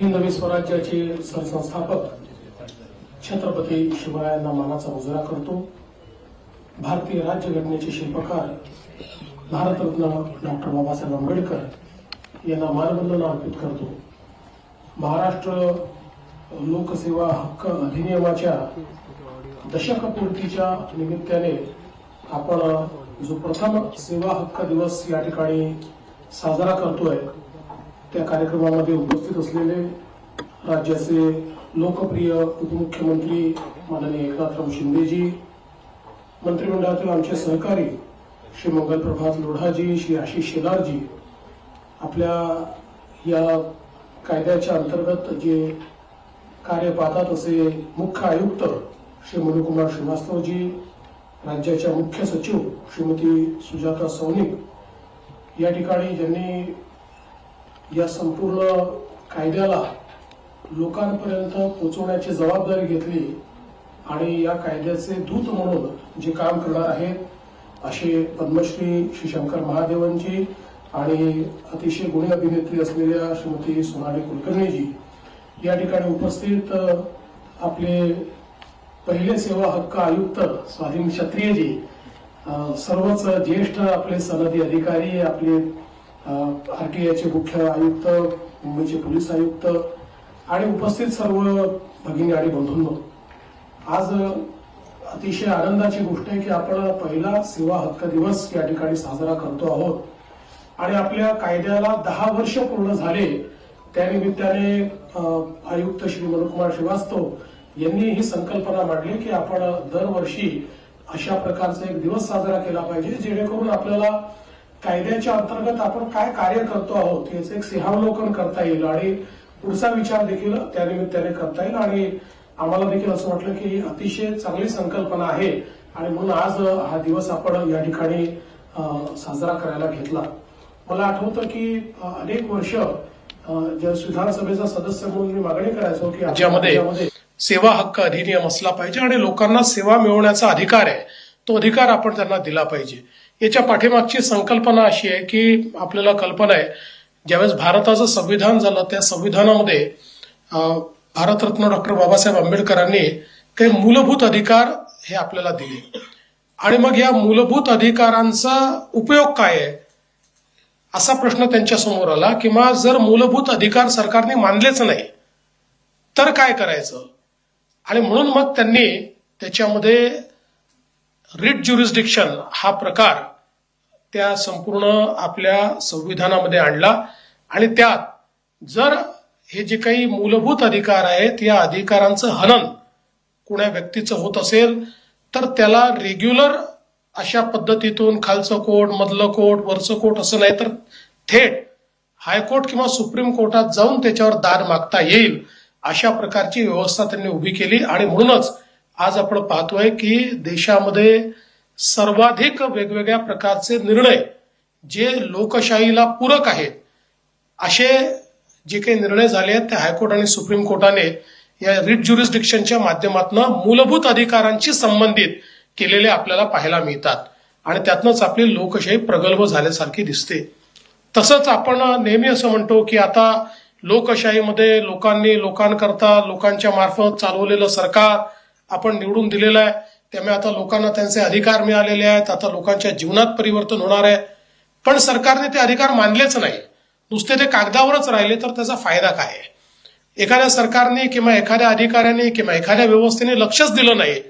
हिंदवी स्वराज्याचे सरसंस्थापक छत्रपती शिवरायांना मानाचा मुजरा करतो. भारतीय राज्यघटनेचे शिल्पकार भारतरत्न डॉक्टर बाबासाहेब आंबेडकर यांना मानवंदना अर्पित करतो. महाराष्ट्र लोकसेवा हक्क अधिनियमाच्या दशकपूर्तीच्या निमित्ताने आपण जो प्रथम सेवा हक्क दिवस या ठिकाणी साजरा करतोय त्या कार्यक्रमामध्ये उपस्थित असलेले राज्याचे लोकप्रिय उपमुख्यमंत्री माननीय एकनाथराव शिंदेजी मंत्रिमंडळातील आमचे सहकारी श्री मंगल प्रभात लोढाजी श्री आशिष शेलारजी आपल्या या कायद्याच्या अंतर्गत जे कार्य पाहतात असे मुख्य आयुक्त श्री मनुकुमार श्रीवास्तवजी राज्याच्या मुख्य सचिव श्रीमती सुजाता सौनिक या ठिकाणी ज्यांनी या संपूर्ण कायद्याला लोकांपर्यंत पोहोचवण्याची जबाबदारी घेतली आणि या कायद्याचे दूत म्हणून जे काम करणार आहेत असे पद्मश्री श्री शंकर महादेवनजी आणि अतिशय गुणी अभिनेत्री असलेल्या श्रीमती सोनाली कुलकर्णीजी या ठिकाणी उपस्थित आपले पहिले सेवा हक्क आयुक्त स्वाधीन क्षत्रियजी सर्वच ज्येष्ठ आपले सनदी अधिकारी आपले आरटीआयचे मुख्य आयुक्त मुंबईचे पोलीस आयुक्त आणि उपस्थित सर्व भगिनी आणि बंधूंनो. आज अतिशय आनंदाची गोष्ट आहे की आपण पहिला सेवा हक्क दिवस या ठिकाणी साजरा करतो आहोत. आणि आपल्या कायद्याला दहा वर्ष पूर्ण झाले त्यानिमित्ताने आयुक्त श्री मनोकुमार श्रीवास्तव यांनी ही संकल्पना मांडली की आपण दरवर्षी अशा प्रकारचा एक दिवस साजरा केला पाहिजे जेणेकरून आपल्याला कायद्याच्या अंतर्गत आपण काय कार्य करतो आहोत याचं एक सिंहावलोकन करता येईल आणि पुढचा विचार देखील त्या निमित्ताने करता येईल. आणि आम्हाला देखील असं वाटलं की ही अतिशय चांगली संकल्पना आहे. आणि म्हणून आज हा दिवस आपण या ठिकाणी साजरा करायला घेतला. मला आठवतं की अनेक वर्ष विधानसभेचा सदस्य म्हणून मी मागणी करायचो की राज्यामध्ये सेवा हक्क अधिनियम असला पाहिजे आणि लोकांना सेवा मिळवण्याचा अधिकार आहे. तो अधिकार आपण त्यांना दिला पाहिजे. याच्या पाठीमागची संकल्पना अशी आहे की आपल्याला कल्पना आहे ज्यावेळेस भारताचं संविधान झालं त्या संविधानामध्ये भारतरत्न डॉक्टर बाबासाहेब आंबेडकरांनी काही मूलभूत अधिकार हे आपल्याला दिले. आणि मग या मूलभूत अधिकारांचा उपयोग काय आहे? असा प्रश्न त्यांच्यासमोर आला किंवा जर मूलभूत अधिकार सरकारने मानलेच नाही तर काय करायचं? आणि म्हणून मग त्यांनी त्याच्यामध्ये रिट ज्युरिस्डिक्शन हा प्रकार त्या संपूर्ण आपल्या संविधानामध्ये आणला. आणि त्यात जर हे जे काही मूलभूत अधिकार आहेत या अधिकारांचं हनन कुण्या व्यक्तीचं होत असेल तर त्याला रेग्युलर अशा पद्धतीतून खालचं कोर्ट मधलं कोर्ट वरचं कोर्ट असं नाही तर थेट हायकोर्ट किंवा सुप्रीम कोर्टात जाऊन त्याच्यावर दाद मागता येईल अशा प्रकारची व्यवस्था त्यांनी उभी केली. आणि म्हणूनच आज आपण पाहतोय की देशामध्ये सर्वाधिक वेगवेगळ्या प्रकारचे निर्णय जे लोकशाहीला पूरक आहेत असे जे काही निर्णय झाले आहेत ते हायकोर्ट आणि सुप्रीम कोर्टाने या रिट ज्युरिस्डिक्शनच्या माध्यमातून मूलभूत अधिकारांशी संबंधित केलेले आपल्याला पाहायला मिळतात. आणि त्यातनंच आपली लोकशाही प्रगल्भ झाल्यासारखी दिसते. तसंच आपण नेहमी असं म्हणतो की आता लोकशाहीमध्ये लोकांनी लोकांकरता लोकांच्या मार्फत चालवलेलं सरकार आपण निवडून दिलेलं आहे. त्यामुळे आता लोकांना त्यांचे अधिकार मिळालेले आहेत. आता लोकांच्या जीवनात परिवर्तन होणार आहे. पण सरकारने ते अधिकार मानलेच नाही. नुसते ते कागदावरच राहिले तर त्याचा फायदा काय आहे? एखाद्या सरकारने किंवा एखाद्या अधिकाऱ्याने किंवा एखाद्या व्यवस्थेने लक्षच दिलं नाही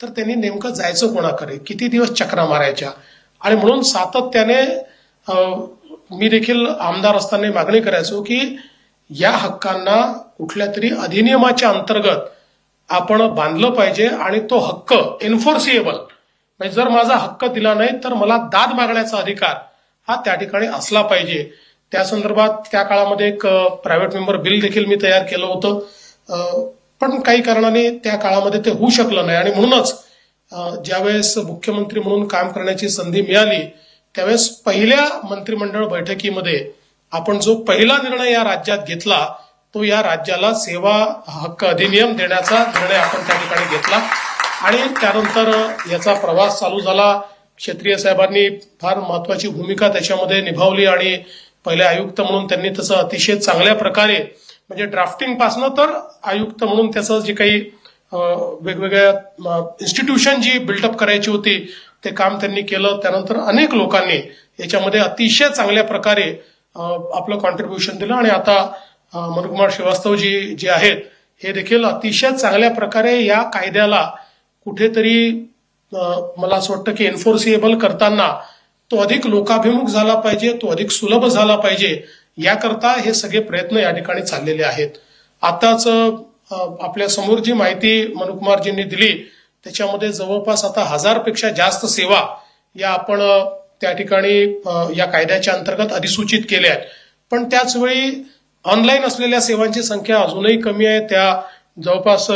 तर त्यांनी नेमकं जायचं कोणाकडे? किती दिवस चक्रा मारायच्या? आणि म्हणून सातत्याने मी देखील आमदार असताना मागणी करायचो की या हक्कांना कुठल्या तरी अधिनियमाच्या अंतर्गत आपण बांधलं पाहिजे आणि तो हक्क एन्फोर्सिएबल म्हणजे जर माझा हक्क दिला नाही तर मला दाद मागण्याचा अधिकार हा त्या ठिकाणी असला पाहिजे. त्या संदर्भात त्या काळामध्ये एक प्रायव्हेट मेंबर बिल देखील मी तयार केलं होतं. पण काही कारणाने त्या काळामध्ये ते होऊ शकलं नाही. आणि म्हणूनच ज्यावेळेस मुख्यमंत्री म्हणून काम करण्याची संधी मिळाली त्यावेळेस पहिल्या मंत्रिमंडळ बैठकीमध्ये आपण जो पहिला निर्णय या राज्यात घेतला तो या राज्याला सेवा हक्क अधिनियम देण्याचा निर्णय आपण त्या ठिकाणी घेतला. आणि त्यानंतर याचा प्रवास चालू झाला. क्षेत्रीय साहेबांनी फार महत्वाची भूमिका त्याच्यामध्ये निभावली आणि पहिले आयुक्त म्हणून त्यांनी तसं अतिशय चांगल्या प्रकारे म्हणजे ड्राफ्टिंग पासनं तर आयुक्त म्हणून त्याचं जे काही वेगवेगळ्या इन्स्टिट्यूशन जी बिल्डअप करायची होती ते काम त्यांनी केलं. त्यानंतर अनेक लोकांनी याच्यामध्ये अतिशय चांगल्या प्रकारे आपलं कॉन्ट्रीब्युशन दिलं. आणि आता मनुकुमार श्रीवास्तवजी जे आहेत हे देखील अतिशय चांगल्या प्रकारे या कायद्याला कुठेतरी मला असं वाटतं की एन्फोर्सिएबल करताना तो अधिक लोकाभिमुख झाला पाहिजे तो अधिक सुलभ झाला पाहिजे याकरता हे सगळे प्रयत्न या ठिकाणी चाललेले आहेत. आताच आपल्यासमोर जी माहिती मनुकुमारजींनी दिली त्याच्यामध्ये जवळपास आता हजारपेक्षा जास्त सेवा या आपण त्या ठिकाणी या कायद्याच्या अंतर्गत अधिसूचित केल्या आहेत. पण त्याचवेळी ऑनलाईन असलेल्या सेवांची संख्या अजूनही कमी आहे. त्या जवळपास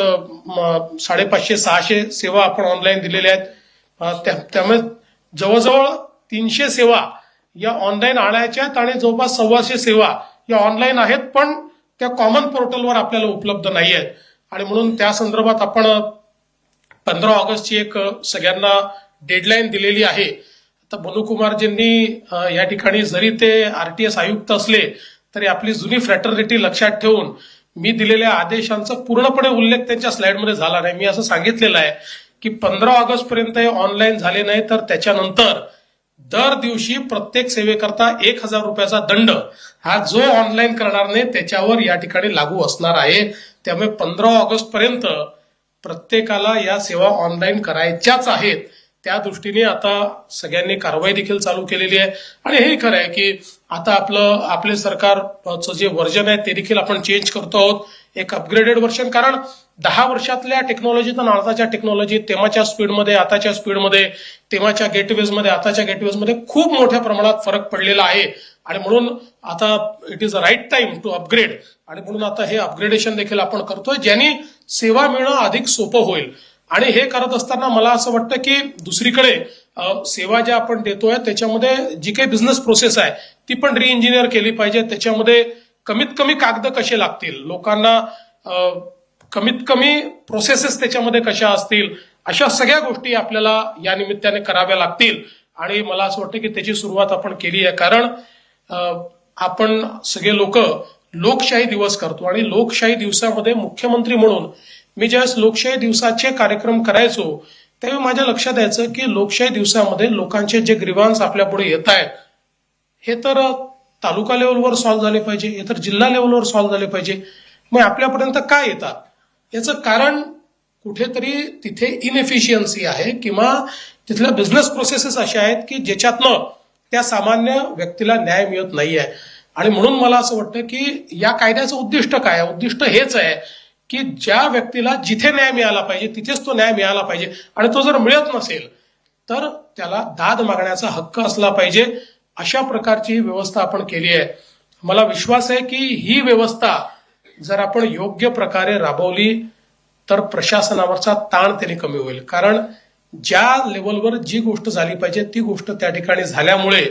साडेपाचशे सहाशे सेवा आपण ऑनलाईन दिलेल्या आहेत. त्या- त्यामुळे जवळजवळ तीनशे सेवा या ऑनलाईन आणायच्या आहेत आणि जवळपास सव्वाशे सेवा या ऑनलाईन आहेत पण त्या कॉमन पोर्टलवर आपल्याला उपलब्ध नाही आहेत. आणि म्हणून त्या संदर्भात आपण पंधरा ऑगस्टची एक सगळ्यांना डेडलाईन दिलेली आहे. तर बनुकुमारजींनी या ठिकाणी जरी ते आरटीएस आयुक्त असले तरी आपली जुनी फ्रॅटर्निटी लक्षात ठेवून मी दिलेल्या आदेशांचा पूर्णपणे उल्लेख त्यांच्या स्लाइडमध्ये झाला नाही. मी असं सांगितलेलं आहे की पंधरा ऑगस्ट पर्यंत हे ऑनलाईन झाले नाही तर त्याच्यानंतर दर दिवशी प्रत्येक सेवेकरता एक हजार रुपयाचा दंड हा जो ऑनलाईन करणार नाही त्याच्यावर या ठिकाणी लागू असणार आहे. त्यामुळे पंधरा ऑगस्ट पर्यंत प्रत्येकाला या सेवा ऑनलाईन करायच्याच आहेत. त्या दृष्टीने आता सगळ्यांनी कारवाई देखील चालू केलेली आहे. आणि हे खरं आहे की आता आपलं आपले सरकारचं जे व्हर्जन आहे ते देखील आपण चेंज करतो आहोत. एक अपग्रेडेड व्हर्जन कारण दहा वर्षातल्या टेक्नॉलॉजीत आणि आताच्या टेक्नॉलॉजी तेव्हाच्या स्पीडमध्ये आताच्या स्पीडमध्ये तेव्हाच्या गेटवेजमध्ये आताच्या गेटवेजमध्ये खूप मोठ्या प्रमाणात फरक पडलेला आहे. आणि म्हणून आता it is a right time to upgrade आणि म्हणून आता हे अपग्रेडेशन देखील आपण करतोय ज्यांनी सेवा मिळणं अधिक सोपं होईल. आणि हे करत असताना मला असं वाटतं की दुसरीकडे सेवा ज्या आपण देतोय त्याच्यामध्ये जी काही बिझनेस प्रोसेस आहे ती पण रिइंजिनियर केली पाहिजे. त्याच्यामध्ये कमीत कमी कागद कसे लागतील? लोकांना कमीत कमी प्रोसेसेस त्याच्यामध्ये कशा असतील? अशा सगळ्या गोष्टी आपल्याला या निमित्ताने कराव्या लागतील. आणि मला असं वाटतं की त्याची सुरुवात आपण केली आहे. कारण आपण सगळे लोक लोकशाही दिवस करतो. आणि लोकशाही दिवसामध्ये मुख्यमंत्री म्हणून मी ज्यावेळेस लोकशाही दिवसाचे कार्यक्रम करायचो त्यावेळी माझ्या लक्षात यायचं की लोकशाही दिवसामध्ये लोकांचे जे ग्रीवांस आपल्या पुढे येत आहेत हे तर तालुका लेवलवर सॉल्व्ह झाले पाहिजे हे तर जिल्हा लेवलवर सॉल्व्ह झाले पाहिजे. मग आपल्यापर्यंत काय येतात? याचं कारण कुठेतरी तिथे इनएफिशियन्सी आहे किंवा तिथल्या बिझनेस प्रोसेसेस अशा आहेत की ज्याच्यातनं त्या सामान्य व्यक्तीला न्याय मिळत नाही आहे आणि म्हणून मला असं वाटतं की या कायद्याचं उद्दिष्ट काय आहे? उद्दिष्ट हेच आहे की ज्या व्यक्तीला जिथे न्याय मिळाला पाहिजे तिथेच तो न्याय मिळाला पाहिजे. आणि तो जर मिळत नसेल तर त्याला दाद मागण्याचा हक्क असला पाहिजे. अशा प्रकारची ही व्यवस्था आपण केली आहे. मला विश्वास आहे की ही व्यवस्था जर आपण योग्य प्रकारे राबवली तर प्रशासनावरचा ताण त्याने कमी होईल. कारण ज्या लेवलवर जी गोष्ट झाली पाहिजे ती गोष्ट त्या ठिकाणी झाल्यामुळे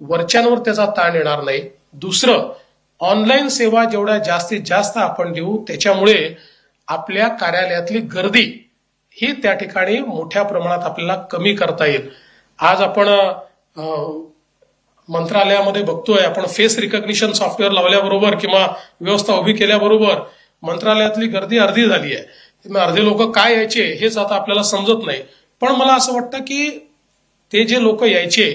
वरच्यांवर त्याचा ताण येणार नाही. दुसरं ऑनलाईन सेवा जेवढ्या जास्तीत जास्त आपण देऊ त्याच्यामुळे आपल्या कार्यालयातली गर्दी ही त्या ठिकाणी मोठ्या प्रमाणात आपल्याला कमी करता येईल. आज आपण मंत्रालयामध्ये बघतोय आपण फेस रिकग्निशन सॉफ्टवेअर लावल्याबरोबर किंवा व्यवस्था उभी केल्याबरोबर मंत्रालयातली गर्दी अर्धी झाली आहे. अर्धे लोक काय यायचे हेच आता आपल्याला समजत नाही. पण मला असं वाटतं की ते जे लोक यायचे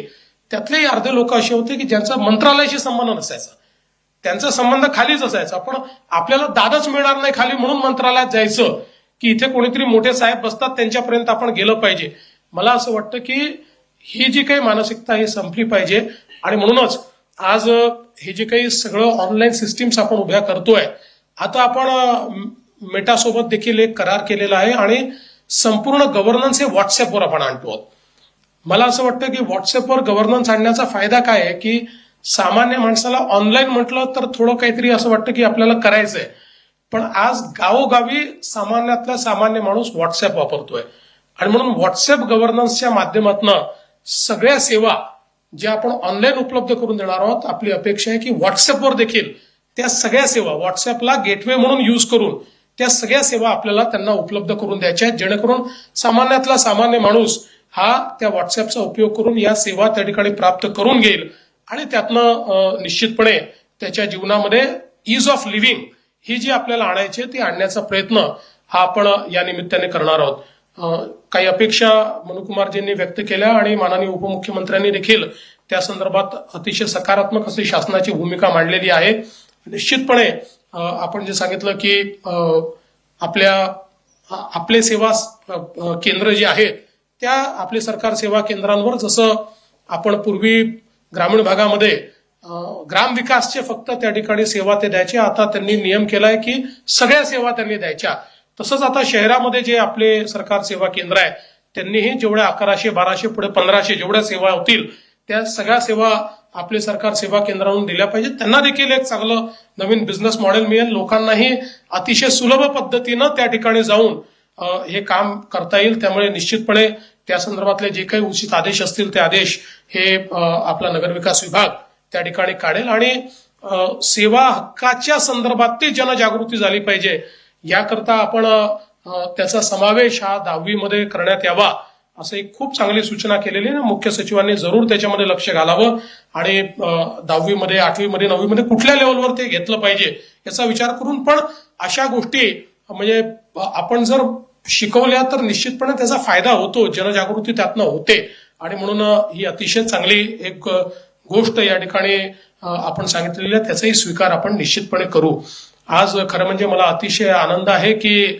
त्यातले अर्धे लोक असे होते की ज्यांचा मंत्रालयाशी संबंध नसायचा. त्यांचा संबंध खालीच असायचा. पण आपल्याला दादच मिळणार नाही खाली म्हणून मंत्रालयात जायचं की इथे कोणीतरी मोठे साहेब बसतात त्यांच्यापर्यंत आपण गेलं पाहिजे. मला असं वाटतं की ही जी काही मानसिकता ही संपली पाहिजे. आणि म्हणूनच आज हे जे काही सगळं ऑनलाईन सिस्टीम्स आपण उभ्या करतोय आता आपण मेटासोबत देखील एक करार केलेला आहे आणि संपूर्ण गव्हर्नन्स हे व्हॉट्सअपवर आपण आणतो आहोत. मला असं वाटतं की व्हॉट्सअपवर गव्हर्नन्स आणण्याचा फायदा काय आहे की सामान्य माणसाला ऑनलाईन म्हटलं तर थोडं काहीतरी असं वाटतं की आपल्याला करायचंय. पण आज गावोगावी सामान्यातला सामान्य माणूस व्हॉट्सअप वापरतोय. आणि म्हणून व्हॉट्सअप गव्हर्नन्सच्या माध्यमातून सगळ्या सेवा ज्या आपण ऑनलाईन उपलब्ध करून देणार आहोत आपली अपेक्षा आहे की व्हॉट्सअपवर देखील त्या सगळ्या सेवा व्हॉट्सअपला गेटवे म्हणून यूज करून त्या सगळ्या सेवा आपल्याला त्यांना उपलब्ध करून द्यायच्या आहेत. जेणेकरून सामान्यातला सामान्य माणूस हा त्या व्हॉट्सअपचा उपयोग करून या सेवा त्या ठिकाणी प्राप्त करून घेईल. आणि त्यातनं निश्चितपणे त्याच्या जीवनामध्ये इज ऑफ लिव्हिंग ही जी आपल्याला आणायची आहे, ती आणण्याचा प्रयत्न हा आपण या निमित्ताने करणार आहोत. काही अपेक्षा मनुकुमारजींनी व्यक्त केल्या आणि माननीय उपमुख्यमंत्र्यांनी देखील त्या संदर्भात अतिशय सकारात्मक अशी शासनाची भूमिका मांडलेली आहे. निश्चितपणे आपण जे सांगितलं की आपल्या आपले सेवा केंद्र जे आहेत त्या आपले सरकार सेवा केंद्रांवर जसं आपण पूर्वी ग्रामीण भागामध्ये ग्रामविकासचे फक्त त्या ठिकाणी सेवा ते द्यायचे. आता त्यांनी नियम केलाय की सगळ्या सेवा त्यांनी द्यायच्या. तसंच आता शहरामध्ये जे आपले सरकार सेवा केंद्र आहे त्यांनीही जेवढ्या अकराशे बाराशे पुढे पंधराशे जेवढ्या सेवा होतील त्या सगळ्या सेवा आपले सरकार सेवा केंद्रावरून दिल्या पाहिजेत. त्यांना देखील एक चांगलं नवीन बिझनेस मॉडेल मिळेल. लोकांनाही अतिशय सुलभ पद्धतीनं त्या ठिकाणी जाऊन हे काम करता येईल. त्यामुळे निश्चितपणे त्या संदर्भातले जे काही उचित आदेश असतील ते आदेश हे आपला नगरविकास विभाग त्या ठिकाणी काढेल आणि सेवा हक्काच्या संदर्भात ती जनजागृती झाली पाहिजे. याकरता आपण त्याचा समावेश हा दहावीमध्ये करण्यात यावा असं एक खूप चांगली सूचना केलेली आहे. मुख्य सचिवांनी जरूर त्याच्यामध्ये लक्ष घालावं आणि दहावीमध्ये आठवीमध्ये नववीमध्ये कुठल्या लेवलवर ते घेतलं पाहिजे याचा विचार करून. पण अशा गोष्टी म्हणजे आपण जर शिकवल्या तर निश्चितपणे त्याचा फायदा होतो. जनजागृती त्यातनं होते. आणि म्हणून ही अतिशय चांगली एक गोष्ट या ठिकाणी आपण सांगितलेली आहे. त्याचाही स्वीकार आपण निश्चितपणे करू. आज खरं म्हणजे मला अतिशय आनंद आहे की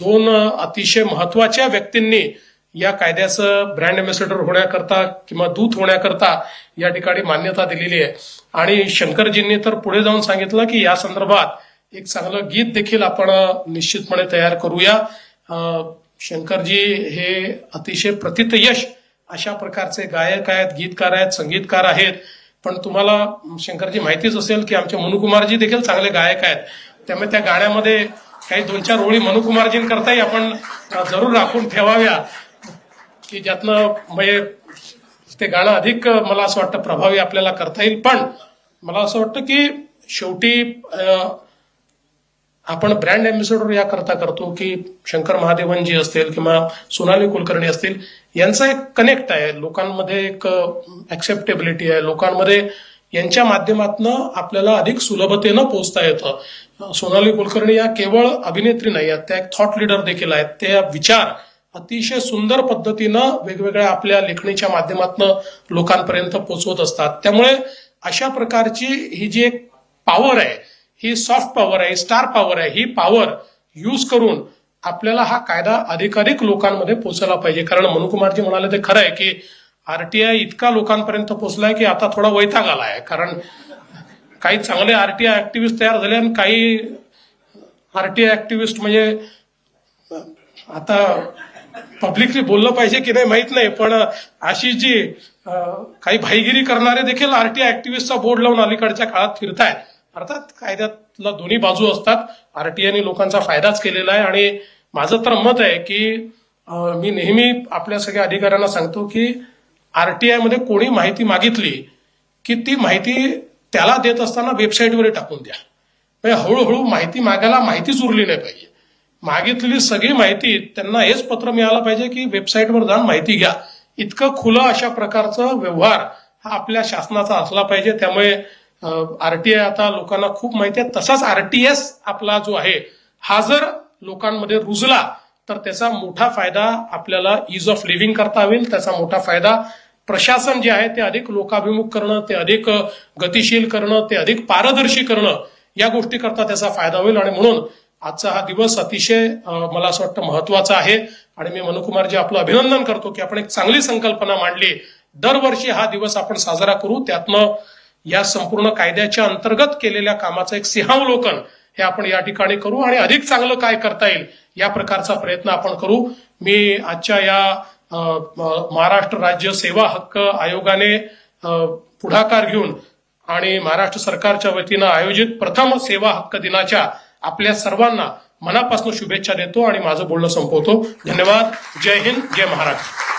दोन अतिशय महत्त्वाच्या व्यक्तींनी या कायद्याचं ब्रँड अम्बॅसेडर होण्याकरता किंवा दूत होण्याकरता या ठिकाणी मान्यता दिलेली आहे. आणि शंकरजींनी तर पुढे जाऊन सांगितलं की या संदर्भात एक चांगलं गीत देखील आपण निश्चितपणे तयार करूया. शंकरजी हे अतिशय प्रतित यश अशा प्रकारचे गायक आहेत गीतकार आहेत संगीतकार आहेत. पण तुम्हाला शंकरजी माहितीच असेल की आमचे मनुकुमारजी देखील चांगले गायक आहेत. त्यामुळे त्या गाण्यामध्ये काही दोन चार ओळी मनुकुमारजींकरताही आपण जरूर राखून ठेवाव्या. की ज्यातनं म्हणजे ते गाणं अधिक मला असं वाटतं प्रभावी आपल्याला करता येईल. पण मला असं वाटतं की शेवटी आपण ब्रँड अँबॅसेडर या करता करतो की शंकर महादेवन जी असतील किंवा सोनाली कुलकर्णी असतील यांचा एक कनेक्ट आहे. लोकांमध्ये एक ऍक्सेप्टेबिलिटी आहे. लोकांमध्ये यांच्या माध्यमातून आपल्याला अधिक सुलभतेनं पोहोचता येतं. सोनाली कुलकर्णी या केवळ अभिनेत्री नाही आहेत त्या एक थॉट लिडर देखील आहेत. त्या विचार अतिशय सुंदर पद्धतीनं वेगवेगळ्या आपल्या लेखणीच्या माध्यमातून लोकांपर्यंत पोहोचवत असतात. त्यामुळे अशा प्रकारची ही जी एक पॉवर आहे ही सॉफ्ट पॉवर आहे स्टार पॉवर आहे ही पॉवर यूज करून आपल्याला हा कायदा अधिकाधिक लोकांमध्ये पोहोचला पाहिजे. कारण मनुकुमारजी म्हणाले ते खरं आहे की आरटीआय इतका लोकांपर्यंत पोहोचलाय की आता थोडा वैताग आला आहे कारण काही चांगले आरटीआय ऍक्टिव्हिस्ट तयार झाले आणि काही आरटीआय ऍक्टिव्हिस्ट म्हणजे आता पब्लिकली बोललं पाहिजे की नाही माहीत नाही पण अशी जी काही भाईगिरी करणारे देखील आरटीआय ऍक्टिव्हिस्टचा बोर्ड लावून अलीकडच्या काळात फिरतायत. अर्थात कायद्यातला दोन्ही बाजू असतात. आरटीआयने लोकांचा फायदाच केलेला आहे आणि माझं तर मत आहे की मी नेहमी आपल्या सगळ्या अधिकाऱ्यांना सांगतो की आरटीआयमध्ये कोणी माहिती मागितली की ती माहिती त्याला देत असताना वेबसाईटवर टाकून द्या. म्हणजे हळूहळू माहिती मागायला माहितीच उरली नाही पाहिजे. मागितलेली सगळी माहिती त्यांना हेच पत्र मिळालं पाहिजे की वेबसाईटवर जाऊन माहिती घ्या. इतकं खुलं अशा प्रकारचं व्यवहार हा आपल्या शासनाचा असला पाहिजे. त्यामुळे आरटीआय आता लोकांना खूप माहिती आहे. तसाच आरटीएस आपला जो आहे हा जर लोकांमध्ये रुजला तर त्याचा मोठा फायदा आपल्याला इज ऑफ लिव्हिंग करता होईल त्याचा मोठा फायदा प्रशासन जे आहे ते अधिक लोकाभिमुख करणं ते अधिक गतिशील करणं ते अधिक पारदर्शी करणं या गोष्टी करता त्याचा फायदा होईल. आणि म्हणून आजचा हा दिवस अतिशय मला असं वाटतं महत्त्वाचा आहे. आणि मी मनुकुमारजी आपलं अभिनंदन करतो की आपण एक चांगली संकल्पना मांडली. दरवर्षी हा दिवस आपण साजरा करू. त्यातनं या संपूर्ण कायद्याच्या अंतर्गत केलेल्या कामाचं एक सिंहावलोकन हे आपण या ठिकाणी करू आणि अधिक चांगलं काय करता येईल या प्रकारचा प्रयत्न आपण करू. मी आजच्या या महाराष्ट्र राज्य सेवा हक्क आयोगाने पुढाकार घेऊन आणि महाराष्ट्र सरकारच्या वतीनं आयोजित प्रथम सेवा हक्क दिनाच्या आपल्या सर्वांना मनापासून शुभेच्छा देतो आणि माझं बोलणं संपवतो. धन्यवाद. जय हिंद. जय महाराष्ट्र.